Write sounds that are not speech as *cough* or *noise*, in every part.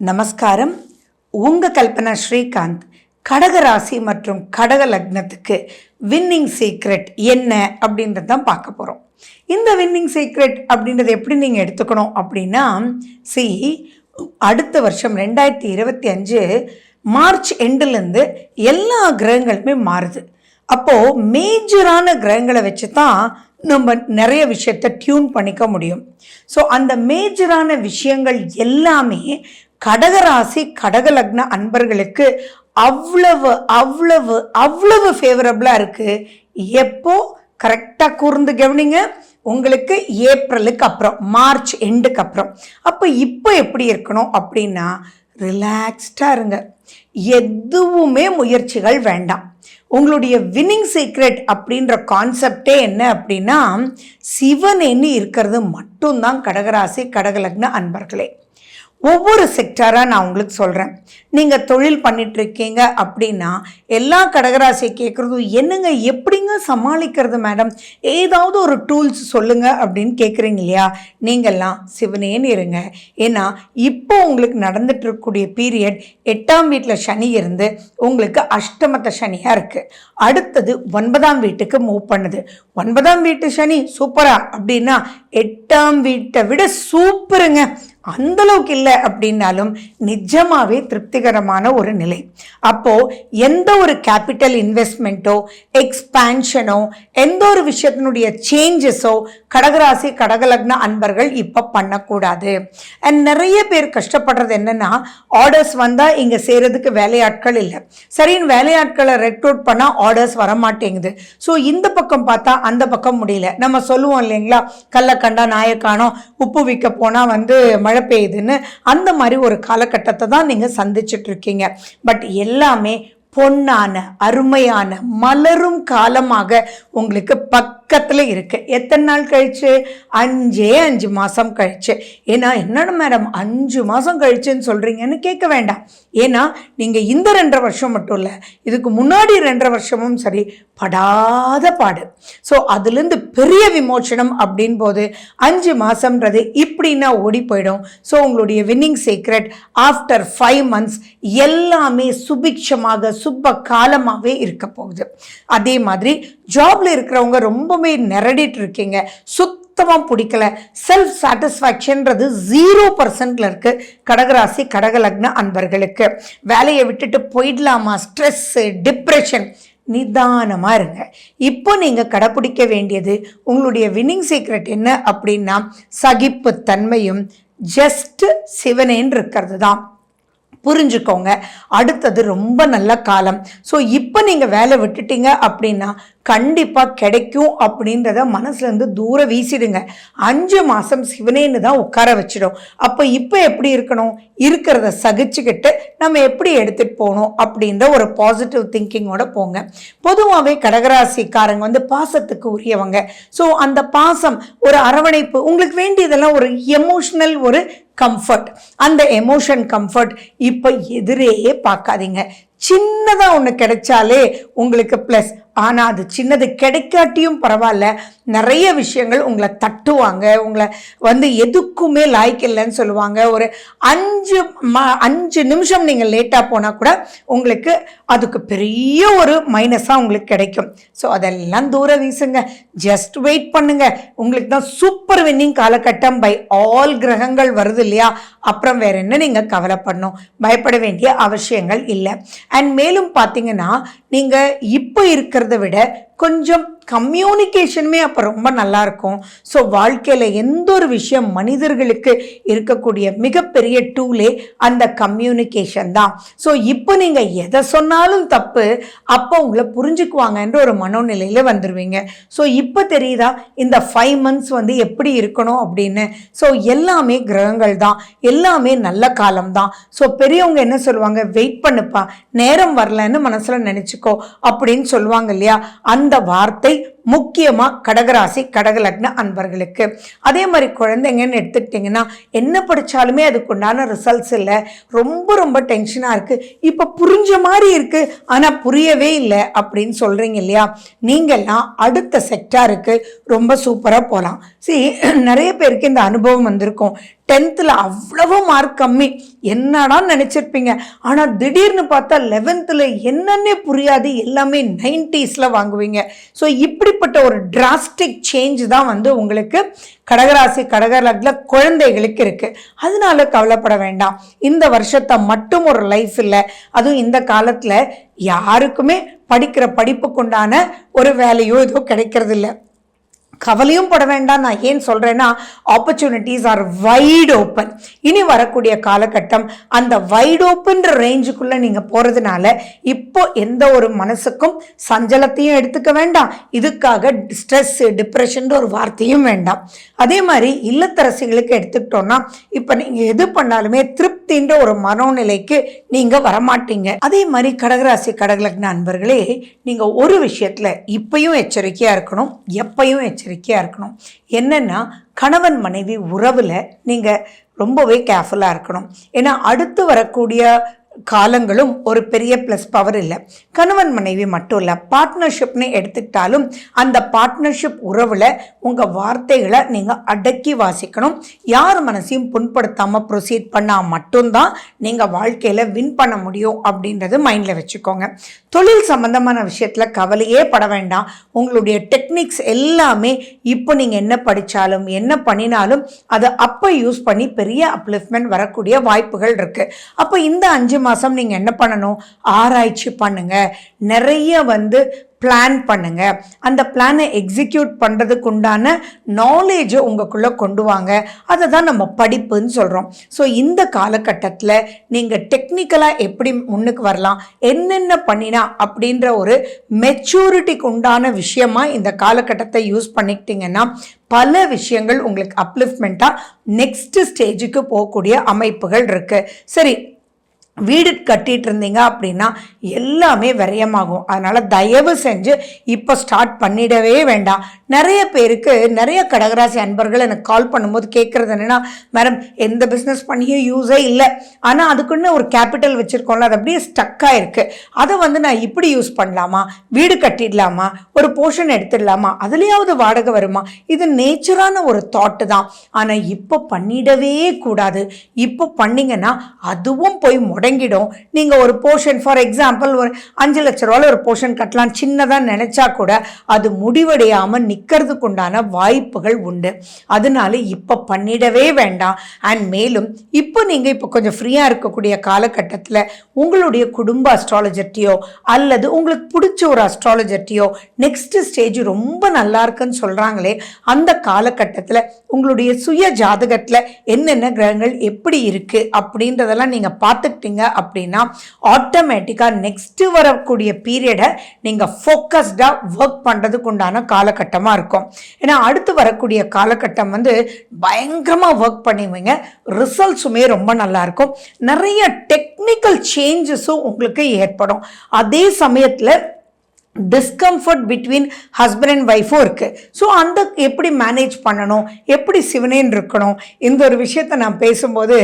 நமஸ்காரம். உங்க கல்பனா ஸ்ரீகாந்த் கடக ராசி மற்றும் கடக லக்னத்துக்கு வின்னிங் சீக்ரெட் என்ன அப்படின்றது தான் பார்க்க போகிறோம் இந்த வின்னிங் சீக்ரெட் அப்படின்றத எப்படி நீங்கள் எடுத்துக்கணும் அப்படின்னா சி அடுத்த வருஷம் ரெண்டாயிரத்தி இருபத்தி அஞ்சு மார்ச் எண்டுலேருந்து எல்லா கிரகங்களுமே மாறுது. அப்போது மேஜரான கிரகங்களை வச்சு தான் நம்ம நிறைய விஷயத்தை டியூன் பண்ணிக்க முடியும். ஸோ அந்த மேஜரான விஷயங்கள் எல்லாமே கடகராசி கடகலக்ன அன்பர்களுக்கு அவ்வளவு அவ்வளவு அவ்வளவு ஃபேவரபுளாக இருக்குது எப்போ? கரெக்டாக கூர்ந்து கவனிங்க. உங்களுக்கு ஏப்ரலுக்கு அப்புறம் மார்ச் எண்டுக்கு அப்புறம். அப்போ இப்போ எப்படி இருக்கணும் அப்படின்னா ரிலாக்ஸ்டாக இருங்க. எதுவுமே முயற்சிகள் வேண்டாம். உங்களுடைய வின்னிங் சீக்ரெட் அப்படின்ற கான்செப்டே என்ன அப்படின்னா சிவனேன்னு இருக்கிறது மட்டும்தான் கடகராசி கடகலக்ன அன்பர்களே. ஒவ்வொரு செக்டாராக நான் உங்களுக்கு சொல்கிறேன் நீங்கள் தொழில் பண்ணிகிட்ருக்கீங்க அப்படின்னா எல்லா கடகராசியை கேட்குறதும் என்னங்க எப்படிங்க சமாளிக்கிறது மேடம் ஏதாவது ஒரு டூல்ஸ் சொல்லுங்கள் அப்படின்னு கேட்குறீங்க இல்லையா? நீங்கள்லாம் சிவனேன்னு இருங்க. ஏன்னா இப்போ உங்களுக்கு நடந்துட்டு இருக்கக்கூடிய பீரியட் எட்டாம் வீட்டில் சனி இருந்து உங்களுக்கு அஷ்டமத்த சனியாக இருக்குது அடுத்தது ஒன்பதாம் வீட்டுக்கு மூவ் பண்ணுது. ஒன்பதாம் வீட்டு சனி சூப்பரா அப்படின்னா எட்டாம் வீட்டை விட சூப்பருங்க அந்தளவுக்கு இல்லை அப்படின்னாலும் நிஜமாகவே திருப்திகரமான ஒரு நிலை. அப்போது எந்த ஒரு கேபிட்டல் இன்வெஸ்ட்மெண்ட்டோ எக்ஸ்பேன்ஷனோ எந்த ஒரு விஷயத்தினுடைய சேஞ்சஸோ கடகராசி கடகலக்ன அன்பர்கள் இப்போ பண்ணக்கூடாது. அண்ட் நிறைய பேர் கஷ்டப்படுறது என்னென்னா ஆர்டர்ஸ் வந்தால் இங்கே செய்கிறதுக்கு வேலையாட்கள் இல்லை. சரின்னு வேலையாட்களை ரெக்ரூட் பண்ணால் ஆர்டர்ஸ் வர மாட்டேங்குது ஸோ இந்த பக்கம் பார்த்தா அந்த பக்கம் முடியல. நம்ம சொல்லுவோம் இல்லைங்களா? கல்லை கண்டா நாயை உப்பு விற்க போனால் வந்து மழை பெய்யுதுன்னு அந்த மாதிரி ஒரு காலகட்டத்தை தான் நீங்கள் சந்திச்சுட்டு இருக்கீங்க பட் எல்லாமே பொன்னான அருமையான மலரும் காலமாக உங்களுக்கு பக் பக்கத்தில் இருக்கு. எத்தனை நாள் கழிச்சு? அஞ்சே அஞ்சு மாதம் கழிச்சு. ஏன்னா என்னடா மேடம் அஞ்சு மாதம் கழிச்சுன்னு சொல்கிறீங்கன்னு கேட்க வேண்டாம். ஏன்னா நீங்கள் இந்த ரெண்டரை வருஷம் மட்டும் இல்லை இதுக்கு முன்னாடி ரெண்டரை வருஷமும் சரி படாத பாடு. ஸோ அதுலேருந்து பெரிய விமோச்சனம் அப்படின் போது அஞ்சு மாதம்ன்றது இப்படின்னா ஓடி போயிடும். ஸோ உங்களுடைய winning secret after five months எல்லாமே சுபிக்ஷமாக சுப்ப காலமாகவே இருக்க போகுது. அதே மாதிரி ஜாப்ல இருக்கிறவங்க ரொம்ப ரொம்பவுமே நிரடிட்டு இருக்கீங்க. சுத்தமாக பிடிக்கல. செல்ஃப் சாட்டிஸ்ஃபேக்ஷன்றது ஜீரோ பர்சன்டில் இருக்குது கடகராசி கடகலக்ன அன்பர்களுக்கு. வேலையை விட்டுட்டு போயிடலாமா? ஸ்ட்ரெஸ்ஸு டிப்ரெஷன் நிதானமாக இருங்க. இப்போ நீங்கள் கடைப்பிடிக்க வேண்டியது உங்களுடைய வின்னிங் சீக்ரெட் என்ன அப்படின்னா சகிப்புத்தன்மையும் ஜஸ்ட் சிவனேன்னு இருக்கிறது தான். புரிஞ்சுக்கோங்க. அடுத்தது ரொம்ப நல்ல காலம். ஸோ இப்போ நீங்கள் வேலை விட்டுட்டீங்க அப்படின்னா கண்டிப்பாக கிடைக்கும் அப்படின்றத மனசுலேருந்து தூரம் வீசிடுங்க. அஞ்சு மாதம் சிவனேன்னு தான் உட்கார வச்சிடும். அப்போ இப்போ எப்படி இருக்கணும்? இருக்கிறத சகிச்சுக்கிட்டு நம்ம எப்படி எடுத்துகிட்டு போகணும்? அப்படின்ற ஒரு பாசிட்டிவ் திங்கிங்கோட போங்க. பொதுவாகவே கடகராசிக்காரங்க வந்து பாசத்துக்கு உரியவங்க. ஸோ அந்த பாசம் ஒரு அரவணைப்பு உங்களுக்கு வேண்டியதெல்லாம் ஒரு எமோஷ்னல் ஒரு கம்ஃபர்ட் அந்த எமோஷன் கம்ஃபர்ட் இப்போ எதிரே பார்க்காதீங்க. சின்னதாக ஒன்று கிடைச்சாலே உங்களுக்கு ப்ளஸ் ஆனால் அது சின்னது கிடைக்காட்டியும் பரவாயில்ல. நிறைய விஷயங்கள் உங்களை தட்டுவாங்க. உங்களை வந்து எதுக்குமே லாய்க்கு இல்லைன்னு சொல்லுவாங்க. ஒரு அஞ்சு ம அஞ்சு நிமிஷம் நீங்கள் லேட்டாக போனால் கூட உங்களுக்கு அதுக்கு பெரிய ஒரு மைனஸாக உங்களுக்கு கிடைக்கும். ஸோ அதெல்லாம் தூர வீசுங்க. ஜஸ்ட் வெயிட் பண்ணுங்க. உங்களுக்கு தான் சூப்பர் வின்னிங் காலகட்டம் பை ஆல் கிரகங்கள் வருது இல்லையா? அப்புறம் வேற என்ன நீங்கள் கவலை பண்ணும் பயப்பட வேண்டிய அவசியங்கள் இல்லை. அண்ட் மேலும் பார்த்தீங்கன்னா நீங்கள் இப்போ இருக்கிற இருக்கிறத விட கொஞ்சம் கம்யூனிகேஷனுமே அப்போ ரொம்ப நல்லா இருக்கும் ஸோ வாழ்க்கையில் எந்த ஒரு விஷயம் மனிதர்களுக்கு இருக்கக்கூடிய மிகப்பெரிய டூலே அந்த கம்யூனிகேஷன் தான். ஸோ இப்போ நீங்கள் எதை சொன்னாலும் தப்பு அப்போ உங்களை புரிஞ்சுக்குவாங்கன்ற ஒரு மனோநிலையில் வந்துடுவீங்க ஸோ இப்போ தெரியுதா? இந்த ஃபைவ் மந்த்ஸ் வந்து எப்படி இருக்கணும் அப்படின்னு. ஸோ எல்லாமே கிரகங்கள் தான். எல்லாமே நல்ல காலம் தான். ஸோ பெரியவங்க என்ன சொல்லுவாங்க? வெயிட் பண்ணுப்பா. நேரம் வரலன்னு மனசில் நினச்சிக்கோ. அப்படின்னு சொல்லுவாங்க இல்லையா? அந்த அந்த வார்த்தை முக்கியமாக கடகராசி கடகலக்ன அன்பர்களுக்கு. அதே மாதிரி குழந்தைங்கன்னு எடுத்துக்கிட்டிங்கன்னா என்ன படித்தாலுமே அதுக்குண்டான ரிசல்ட்ஸ் இல்லை. ரொம்ப ரொம்ப டென்ஷனாக இருக்குது இப்போ புரிஞ்ச மாதிரி இருக்குது ஆனால் புரியவே இல்லை அப்படின்னு சொல்கிறீங்க இல்லையா? நீங்கள்லாம் அடுத்த செக்டாருக்கு ரொம்ப சூப்பராக போகலாம் சரி *clears throat* நிறைய பேருக்கு இந்த அனுபவம் வந்திருக்கும். டென்த்தில் அவ்வளவு மார்க் கம்மி. என்னடா நினச்சிருப்பீங்க? ஆனால் திடீர்னு பார்த்தா லெவன்த்தில் என்னன்னே புரியாது. எல்லாமே நைன்டிஸில் வாங்குவீங்க. ஸோ இப்படிப்பட்ட ஒரு டிராஸ்டிக் சேஞ்ச் தான் வந்து உங்களுக்கு கடகராசி கடகரத்தில் குழந்தைகளுக்கு இருக்குது அதனால கவலைப்பட வேண்டாம். இந்த வருஷத்தை மட்டும் ஒரு லைஃப் இல்லை. அதுவும் இந்த காலத்தில் யாருக்குமே படிக்கிற படிப்புக்குண்டான ஒரு வேலையோ ஏதோ கிடைக்கிறது இல்லை கவலையும் பட வேண்டாம். நான் ஏன் சொல்கிறேன்னா ஆப்பர்ச்சுனிட்டிஸ் ஆர் வைட் ஓப்பன் இனி வரக்கூடிய காலகட்டம் அந்த வைட் ஓப்பன்ற ரேஞ்சுக்குள்ளே நீங்கள் போகிறதுனால இப்போ எந்த ஒரு மனசுக்கும் சஞ்சலத்தையும் எடுத்துக்க வேண்டாம். இதுக்காக ஸ்ட்ரெஸ் டிப்ரெஷன்ற ஒரு வார்த்தையும் வேண்டாம். அதே மாதிரி இல்லத்தரசிகளுக்கு எடுத்துக்கிட்டோன்னா இப்போ நீங்கள் எது பண்ணாலுமே திருப்தின்ற ஒரு மனோநிலைக்கு நீங்கள் வரமாட்டீங்க. அதே மாதிரி கடகராசி கடகலக்ன அன்பர்களே நீங்கள் ஒரு விஷயத்தில் இப்பையும் எச்சரிக்கையாக இருக்கணும் எப்பயும் எச்சரிக்கையாக இருக்கணும். என்னென்னா கணவன் மனைவி உறவில் நீங்கள் ரொம்பவே கேர்ஃபுல்லாக இருக்கணும். ஏன்னா அடுத்து வரக்கூடிய காலங்களும் ஒரு பெரிய ப்ளஸ் பவர் இல்லை. கணவன் மனைவி மட்டும் இல்லை பார்ட்னர்ஷிப்னு எடுத்துக்கிட்டாலும் அந்த பார்ட்னர்ஷிப் உறவில் உங்கள் வார்த்தைகளை நீங்கள் அடக்கி வாசிக்கணும். யார் மனசையும் புண்படுத்தாமல் ப்ரொசீட் பண்ணால் மட்டும்தான் நீங்கள் வாழ்க்கையில் வின் பண்ண முடியும் அப்படின்றது மைண்டில் வச்சுக்கோங்க. தொழில் சம்மந்தமான விஷயத்தில் கவலையே பட வேண்டாம். உங்களுடைய டெக்னிக்ஸ் எல்லாமே இப்போ நீங்கள் என்ன படித்தாலும் என்ன பண்ணினாலும் அதை அப்போ யூஸ் பண்ணி பெரிய அப்லிஃப்ட்மெண்ட் வரக்கூடிய வாய்ப்புகள் இருக்குது அப்போ இந்த அஞ்சு மாதம் நீங்கள் என்ன பண்ணணும்? ஆராய்ச்சி பண்ணுங்கள் நிறைய வந்து பிளான் பண்ணுங்க. அந்த பிளானை எக்ஸிக்யூட் பண்ணுறதுக்கு உண்டான நாலேஜை உங்களுக்குள்ளே கொண்டு வாங்க. அதை தான் நம்ம படிப்புன்னு சொல்கிறோம் ஸோ இந்த காலகட்டத்தில் நீங்கள் டெக்னிக்கலாக எப்படி முன்னுக்கு வரலாம்? என்னென்ன பண்ணினா அப்படின்ற ஒரு மெச்சூரிட்டிக்கு உண்டான விஷயமாக இந்த காலகட்டத்தை யூஸ் பண்ணிக்கிட்டீங்கன்னா பல விஷயங்கள் உங்களுக்கு அப்லிஃப்ட்மெண்ட்டாக நெக்ஸ்ட் ஸ்டேஜுக்கு போகக்கூடிய அமைப்புகள் இருக்குது சரி வீடு கட்டிகிட்டு இருந்தீங்க அப்படின்னா எல்லாமே விரயமாகும். அதனால் தயவு செஞ்சு இப்போ ஸ்டார்ட் பண்ணிடவே வேண்டாம். நிறைய பேருக்கு நிறைய கடகராசி அன்பர்கள் எனக்கு கால் பண்ணும்போது கேட்குறது என்னென்னா மேடம் எந்த பிஸ்னஸ் பண்ணியும் யூஸே இல்லை. ஆனால் அதுக்குன்னு ஒரு கேபிட்டல் வச்சுருக்கோம்ல அது அப்படியே ஸ்டக்காக இருக்குது அதை வந்து நான் இப்படி யூஸ் பண்ணலாமா? வீடு கட்டிடலாமா? ஒரு போர்ஷன் எடுத்துடலாமா? அதுலேயாவது வாடகை வருமா? இது நேச்சரான ஒரு தாட்டு தான். ஆனால் இப்போ பண்ணிடவே கூடாது. இப்போ பண்ணிங்கன்னா அதுவும் போய் முட அடங்கிடும். நீங்கள் ஒரு போர்ஷன் ஃபார் எக்ஸாம்பிள் ஒரு அஞ்சு லட்ச ரூபாயில் ஒரு போர்ஷன் கட்டலாம். சின்னதாக நினச்சா கூட அது முடிவடையாமல் நிற்கிறதுக்கு உண்டான வாய்ப்புகள் உண்டு. அதனால இப்போ பண்ணிடவே வேண்டாம். அண்ட் மேலும் இப்போ நீங்கள் இப்போ கொஞ்சம் ஃப்ரீயாக இருக்கக்கூடிய காலகட்டத்தில் உங்களுடைய குடும்ப அஸ்ட்ராலஜர்ட்டியோ அல்லது உங்களுக்கு பிடிச்ச ஒரு அஸ்ட்ராலஜர்ட்டியோ நெக்ஸ்ட் ஸ்டேஜ் ரொம்ப நல்லா இருக்குன்னு சொல்கிறாங்களே அந்த காலகட்டத்தில் உங்களுடைய சுய ஜாதகத்தில் என்னென்ன கிரகங்கள் எப்படி இருக்குது அப்படின்றதெல்லாம் நீங்கள் பார்த்துக்கிட்டீங்க அப்படின்னா ஆட்டோமேட்டிக்காக நெக்ஸ்ட்டு வரக்கூடிய பீரியடை நீங்கள் ஃபோக்கஸ்டாக ஒர்க் பண்ணுறதுக்கு உண்டான காலகட்டமாக இருக்கும். ஏன்னா அடுத்து வரக்கூடிய காலகட்டம் வந்து பயங்கரமாக ஒர்க் பண்ணுவீங்க. ரிசல்ட்ஸுமே ரொம்ப நல்லாயிருக்கும் நிறைய டெக்னிக்கல் சேஞ்சஸும் உங்களுக்கு ஏற்படும். அதே சமயத்தில் டிஸ்கம்ஃபர்ட் பிட்வீன் ஹஸ்பண்ட் அண்ட் ஒய்ஃபும் இருக்குது ஸோ அந்த எப்படி மேனேஜ் பண்ணணும்? எப்படி சிவனேன்னு இருக்கணும்? இந்த ஒரு விஷயத்த நான் பேசும்போது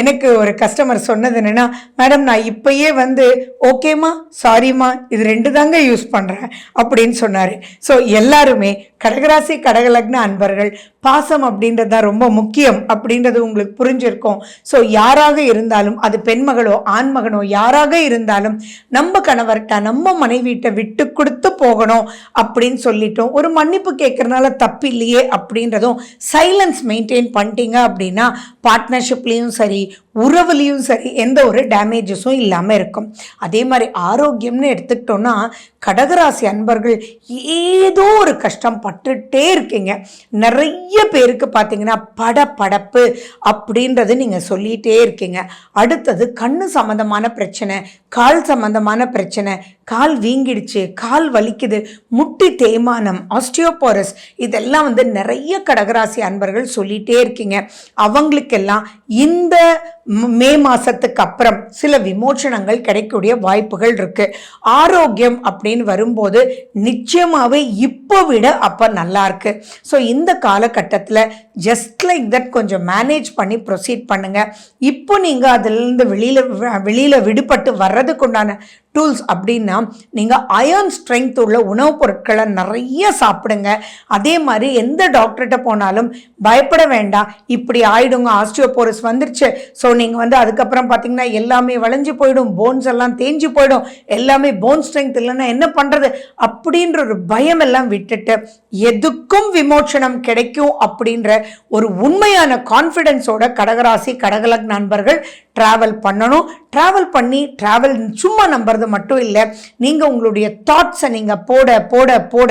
எனக்கு ஒரு கஸ்டமர் சொன்னது என்னென்னா மேடம் நான் இப்போயே வந்து ஓகேம்மா சாரிம்மா இது ரெண்டு தாங்க யூஸ் பண்ணுறேன் அப்படின்னு சொன்னார். ஸோ எல்லாருமே கடகராசி கடகலக்ன அன்பர்கள் பாசம் அப்படின்றது தான் ரொம்ப முக்கியம் அப்படின்றது உங்களுக்கு புரிஞ்சிருக்கும். ஸோ யாராக இருந்தாலும் அது பெண்மகளோ ஆண்மகனோ யாராக இருந்தாலும் நம்ம கணவர்கிட்ட நம்ம மனைவிட்ட விட்டு கொடுத்து போகணும் அப்படின்னு சொல்லிட்டோம். ஒரு மன்னிப்பு கேட்கறனால தப்பு இல்லையே அப்படின்றதும் சைலன்ஸ் மெயின்டைன் பண்ணிட்டீங்க அப்படின்னா பார்ட்னர்ஷிப்லேயும் சரி உறவுலேயும் சரி எந்த ஒரு டேமேஜஸும் இல்லாமல் இருக்கும். அதே மாதிரி ஆரோக்கியம்னு எடுத்துக்கிட்டோன்னா கடகராசி அன்பர்கள் ஏதோ ஒரு கஷ்டம் பட்டுட்டே இருக்கீங்க. நிறைய பேருக்கு பார்த்தீங்கன்னா படப்படப்பு அப்படின்றது நீங்கள் சொல்லிகிட்டே இருக்கீங்க. அடுத்தது கண்ணு சம்மந்தமான பிரச்சனை கால் சம்மந்தமான பிரச்சனை கால் வீங்கிடுச்சு கால் வலிக்குது முட்டி தேய்மானம் ஆஸ்டியோபோரஸ் இதெல்லாம் வந்து நிறைய கடகராசி அன்பர்கள் சொல்லிகிட்டே இருக்கீங்க. அவங்களுக்கெல்லாம் இந்த மே மாதத்துக்கு அப்புறம் சில விமோச்சனங்கள் கிடைக்கக்கூடிய வாய்ப்புகள் இருக்குது ஆரோக்கியம் அப்படின்னு வரும்போது நிச்சயமாகவே இப்போ விட அப்போ நல்லா இருக்குது ஸோ இந்த காலகட்டத்தில் ஜஸ்ட் லைக் தட் கொஞ்சம் மேனேஜ் பண்ணி ப்ரொசீட் பண்ணுங்கள் இப்போ நீங்கள் அதுலேருந்து வெளியில் வெளியில் விடுபட்டு வர்றதுக்குண்டான டூல்ஸ் அப்படின்னா நீங்கள் அயர்ன் ஸ்ட்ரென்த் உள்ள உணவுப் பொருட்களை நிறைய சாப்பிடுங்க. அதே மாதிரி எந்த டாக்டர்கிட்ட போனாலும் பயப்பட வேண்டாம். இப்படி ஆயிடுங்க ஆஸ்டியோபோரஸ் வந்துருச்சு. ஸோ நீங்கள் வந்து அதுக்கப்புறம் பார்த்தீங்கன்னா எல்லாமே வளைஞ்சு போயிடும் போன்ஸ் எல்லாம் தேஞ்சு போயிடும். எல்லாமே போன் ஸ்ட்ரென்த் இல்லைன்னா என்ன பண்ணுறது அப்படின்ற ஒரு பயம் எல்லாம் விட்டுட்டு எதுக்கும் விமோச்சனம் கிடைக்கும் அப்படின்ற ஒரு உண்மையான கான்ஃபிடென்ஸோட கடகராசி கடகலக் நண்பர்கள் ட்ராவல் பண்ணணும். ட்ராவல் பண்ணி ட்ராவல் சும்மா நம்புறது மட்டும் இல்லை. நீங்கள் உங்களுடைய தாட்ஸை நீங்கள் போட போட போட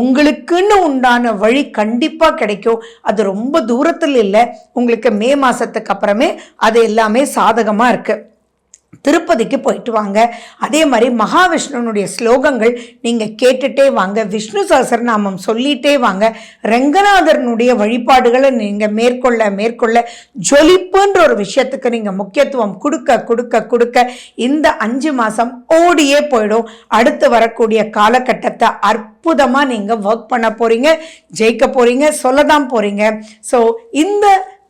உங்களுக்குன்னு உண்டான வழி கண்டிப்பாக கிடைக்கும். அது ரொம்ப தூரத்தில் இல்லை. உங்களுக்கு மே மாதத்துக்கு அப்புறமே அது எல்லாமே சாதகமாக இருக்குது திருப்பதிக்கு போயிட்டு வாங்க. அதே மாதிரி மகாவிஷ்ணுனுடைய ஸ்லோகங்கள் நீங்கள் கேட்டுட்டே வாங்க. விஷ்ணு சஹஸ்ரநாமம் சொல்லிட்டே வாங்க. ரங்கநாதரனுடைய வழிபாடுகளை நீங்கள் மேற்கொள்ள மேற்கொள்ள ஜொலிப்புன்ற ஒரு விஷயத்துக்கு நீங்கள் முக்கியத்துவம் கொடுக்க கொடுக்க கொடுக்க இந்த அஞ்சு மாதம் ஓடியே போயிடும். அடுத்து வரக்கூடிய காலகட்டத்தை அற்புதமாக நீங்கள் ஒர்க் பண்ண போகிறீங்க ஜெயிக்க போகிறீங்க சொல்ல தான் போகிறீங்க ஸோ இந்த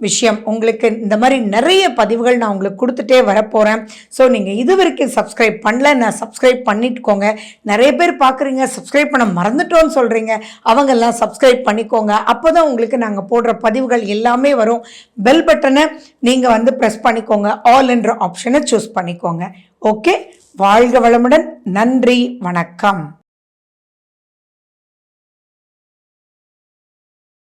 விஷயம். உங்களுக்கு இந்த மாதிரி நிறைய பதிவுகள் நான் உங்களுக்கு கொடுத்துட்டே வரப்போகிறேன் ஸோ நீங்கள் இது வரைக்கும் சப்ஸ்கிரைப் பண்ணல நான் சப்ஸ்கிரைப் பண்ணிட்டுக்கோங்க. நிறைய பேர் பார்க்குறீங்க சப்ஸ்கிரைப் பண்ண மறந்துட்டோன்னு சொல்கிறீங்க அவங்கெல்லாம் சப்ஸ்கிரைப் பண்ணிக்கோங்க. அப்போ தான் உங்களுக்கு நாங்கள் போடுற பதிவுகள் எல்லாமே வரும். பெல் பட்டனை நீங்கள் வந்து ப்ரெஸ் பண்ணிக்கோங்க. ஆல் என்ற ஆப்ஷனை சூஸ் பண்ணிக்கோங்க. ஓகே வாழ்க வளமுடன். நன்றி. வணக்கம்.